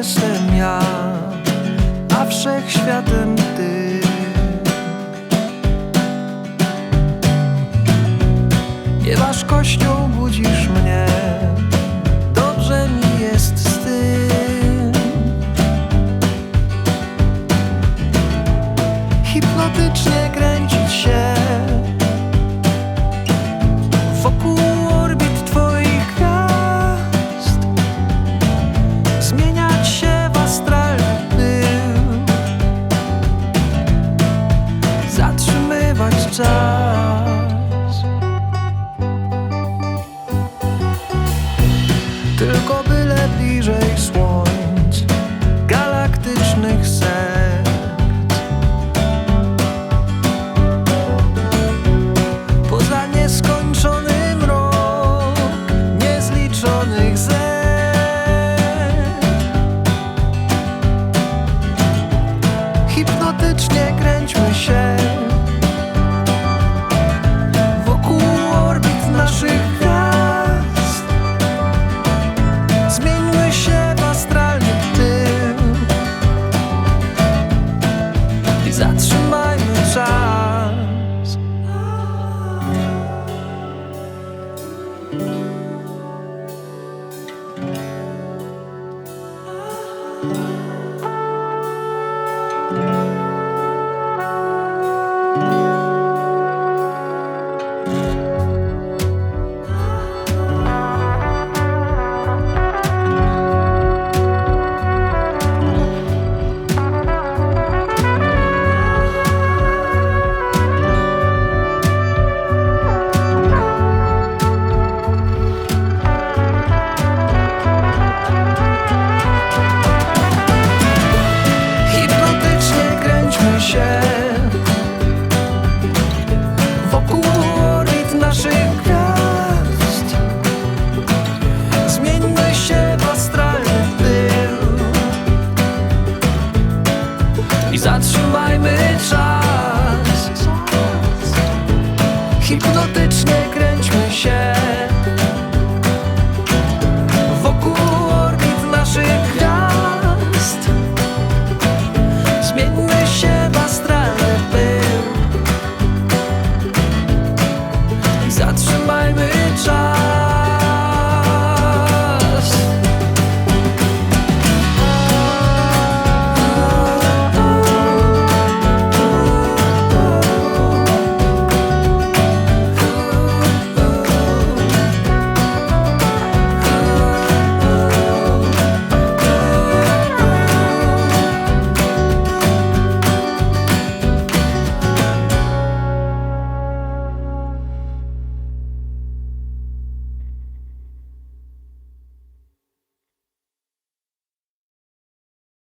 jestem ja, a wszechświatem ty. Nie wasz kościół budzisz mnie, dobrze mi jest z tym. Hipnotycznie kręcić się bliżej słońc galaktycznych serc. I zatrzymajmy czas. zatrzymajmy czas.